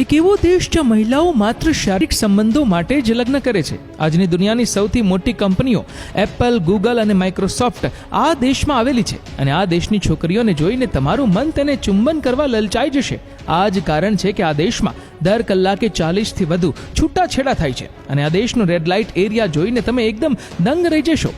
એક એવો દેશ જ્યાં મહિલાઓ માત્ર શારીરિક સંબંધો માટે જ લગ્ન કરે છે. આજની દુનિયાની સૌથી મોટી કંપનીઓ એપલ ગૂગલ અને માઇક્રોસોફ્ટ આ દેશમાં આવેલી છે અને આ દેશની છોકરીઓને જોઈને તમારું મન તેને ચુંબન કરવા લલચાઈ જશે. આ જ કારણ છે કે આ દેશમાં દર કલાકે ચાલીસથી વધુ છૂટાછેડા થાય છે અને આ દેશનો રેડ લાઇટ એરિયા જોઈને તમે એકદમ દંગ રહી જશો.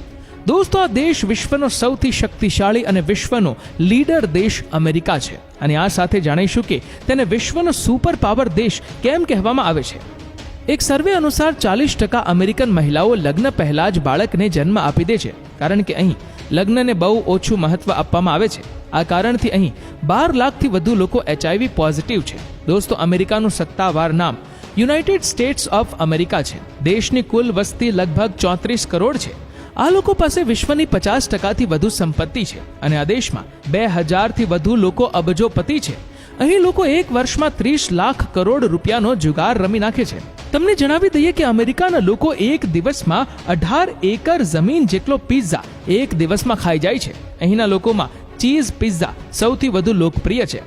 દોસ્તો, આ દેશ વિશ્વનો સૌથી શક્તિશાળી અને વિશ્વનો લીડર દેશ અમેરિકા છે. અને આ સાથે જાણીશું કે તેને વિશ્વનો સુપર પાવર દેશ કેમ કહેવામાં આવે છે. એક સર્વે અનુસાર ચાલીસ ટકા અમેરિકન મહિલાઓ લગ્ન પહેલા જ બાળકને જન્મ આપી દે છે. કારણ કે અહીં લગ્નને બહુ ઓછું મહત્વ આપવામાં આવે છે. આ કારણથી અહીં બાર લાખથી વધુ લોકો એચઆઈવી પોઝિટિવ છે. દોસ્તો, અમેરિકાનું સત્તાવાર નામ યુનાઇટેડ સ્ટેટ્સ ઓફ અમેરિકા છે. દેશની કુલ વસ્તી લગભગ ચોત્રીસ કરોડ છે. આ લોકો પાસે વિશ્વની પચાસ ટકાથી વધુ સંપત્તિ છે અને આ દેશમાં બે હજારથી વધુ લોકો અબજોપતિ છે. અહીં લોકો એક વર્ષમાં ત્રીસ લાખ કરોડ રૂપિયાનો જુગાર રમી નાખે છે. તમને જણાવી દઈએ કે અમેરિકાના લોકો એક દિવસમાં અઢાર એકર જમીન જેટલો પિઝા એક દિવસમાં ખાઈ જાય છે. અહીંના લોકોમાં ચીઝ પિઝા સૌથી વધુ લોકપ્રિય છે.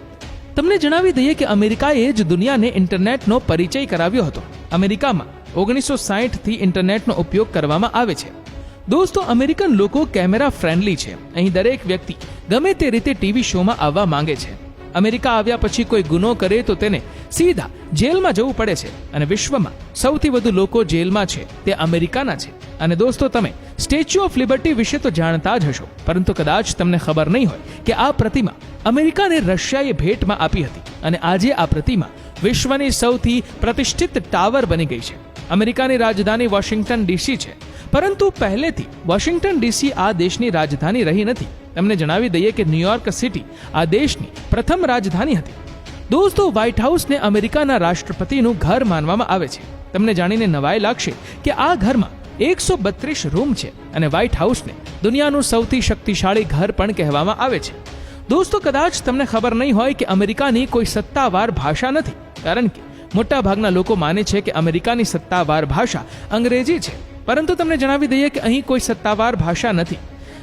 તમને જણાવી દઈએ કે અમેરિકાએ જ દુનિયાને ઇન્ટરનેટનો પરિચય કરાવ્યો હતો. અમેરિકામાં ઓગણીસો સાહીઠથી ઇન્ટરનેટનો ઉપયોગ કરવામાં આવે છે. દોસ્તો, અમેરિકન લોકો કેમેરા ફ્રેન્ડલી છે. અહીં દરેક વ્યક્તિ ગમે તે રીતે ટીવી શોમાં આવવા માંગે છે. અમેરિકા આવ્યા પછી કોઈ ગુનો કરે તો તેને સીધા જેલમાં જવું પડે છે. અને વિશ્વમાં સૌથી વધુ લોકો જેલમાં છે, તે અમેરિકાના છે. અને દોસ્તો, તમે સ્ટેચ્યુ ઓફ લિબર્ટી વિશે તો જાણતા જ હશો, પરંતુ કદાચ તમને ખબર નહીં હોય કે આ પ્રતિમા અમેરિકાને રશિયાએ ભેટમાં આપી હતી. અને આજે આ પ્રતિમા વિશ્વની સૌથી પ્રતિષ્ઠિત ટાવર બની ગઈ છે. અમેરિકાની રાજધાની વોશિંગ્ટન ડીસી છે. પરંતુ પહેલેથી વોશિંગ્ટન ડીસી આ દેશની રાજધાની રહી નથી. તમને જણાવી દઈએ કે ન્યુયોર્ક સિટી આ દેશની પ્રથમ રાજધાની હતી. દોસ્તો, વ્હાઇટ હાઉસને અમેરિકાના રાષ્ટ્રપતિનું ઘર માનવામાં આવે છે. તમને જાણીને નવાઈ લાગશે કે આ ઘરમાં એકસો બત્રીસ રૂમ છે અને વ્હાઇટ હાઉસને દુનિયાનું સૌથી શક્તિશાળી ઘર પણ કહેવામાં આવે છે. દોસ્તો, કદાચ તમને ખબર નહીં હોય કે અમેરિકાની કોઈ સત્તાવાર ભાષા નથી, કારણ કે મોટાભાગના લોકો માને છે કે અમેરિકાની સત્તાવાર ભાષા અંગ્રેજી છે. પરંતુ તમને જણાવી દઈએ કે અહીં કોઈ સત્તાવાર ભાષા નથી.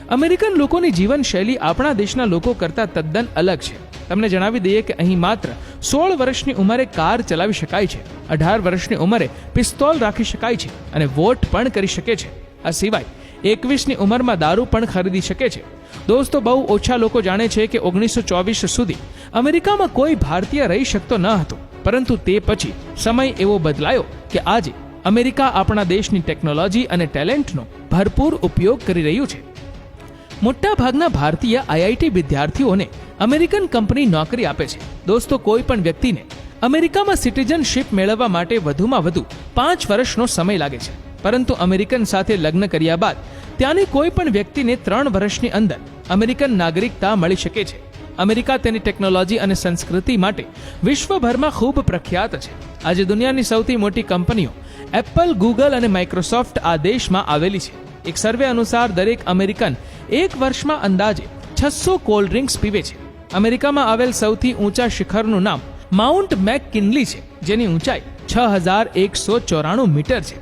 અમેરિકન લોકોની જીવનશૈલી આપણા દેશના લોકો કરતાં તદ્દન અલગ છે. તમને જણાવી દઈએ કે અહીં માત્ર સોળ વર્ષની ઉંમરે કાર ચલાવી શકાય છે. અઢાર વર્ષની ઉંમરે પિસ્તોલ રાખી શકાય છે અને વોટ પણ કરી શકે છે. આ સિવાય એકવીસની ઉંમરમાં દારૂ પણ ખરીદી શકે છે. દોસ્તો, બહુ ઓછા લોકો જાણે છે કે ઓગણીસો ચોવીસ સુધી અમેરિકામાં કોઈ ભારતીય રહી શકતો ન હતો. પરંતુ તે પછી સમય એવો બદલાયો કે આજે અમેરિકા આપણા દેશની ટેકનોલોજી અને ટેલેન્ટનો ભરપૂર ઉપયોગ કરી રહ્યું છે. મોટાભાગના ભારતીય આઈઆઈટી વિદ્યાર્થીઓને અમેરિકન કંપની નોકરી આપે છે. દોસ્તો, કોઈ પણ વ્યક્તિને અમેરિકામાં સિટીઝનશિપ મેળવવા માટે વધુમાં વધુ પાંચ વર્ષનો સમય લાગે છે. પરંતુ અમેરિકન સાથે લગ્ન કર્યા બાદ ત્યાંની કોઈ પણ વ્યક્તિને ત્રણ વર્ષની અંદર અમેરિકન નાગરિકતા મળી શકે છે. અમેરિકા તેની ટેકનોલોજી અને સંસ્કૃતિ માટે વિશ્વભરમાં ખૂબ પ્રખ્યાત છે. આજે દુનિયાની સૌથી મોટી કંપનીઓ એપલ ગૂગલ અને માઇક્રોસોફ્ટ આ દેશમાં આવેલી છે. એક સર્વે અનુસાર દરેક અમેરિકન એક વર્ષમાં અંદાજે છસો કોલ્ડ ડ્રિંક્સ પીવે છે. અમેરિકામાં આવેલ સૌથી ઊંચા શિખરનું નામ માઉન્ટ મેક કિન્લી છે, જેની ઊંચાઈ છ હજાર એકસો ચોરાણું મીટર છે.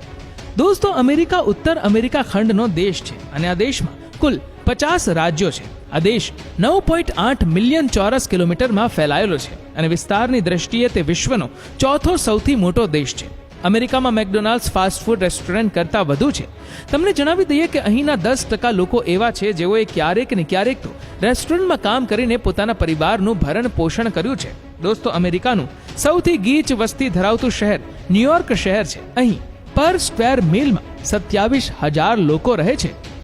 દોસ્તો, અમેરિકા ઉત્તર અમેરિકા ખંડનો દેશ છે અને આ દેશમાં કુલ પચાસ રાજ્યો છે. આ દેશ નવ પોઈન્ટ આઠ મિલિયન ચોરસ કિલોમીટરમાં ફેલાયેલો છે અને વિસ્તારની દ્રષ્ટિએ તે વિશ્વનો ચોથો સૌથી મોટો દેશ છે. અમેરિકામાં મેકડોનાલ્ડ્સ ફાસ્ટ ફૂડ રેસ્ટોરન્ટ કરતાં વધુ છે. તમને જણાવી દઈએ કે અહીંના દસ ટકા લોકો એવા છે જેઓએ ક્યારેક ને ક્યારેક તો રેસ્ટોરન્ટમાં કામ કરીને પોતાના પરિવારનું ભરણ પોષણ કર્યું છે. દોસ્તો, અમેરિકાનું સૌથી ગીચ વસ્તી ધરાવતું શહેર ન્યુયોર્ક શહેર છે. અહીં પર સ્ક્વેર મિલમાં સત્યાવીસ હજાર લોકો રહે છે.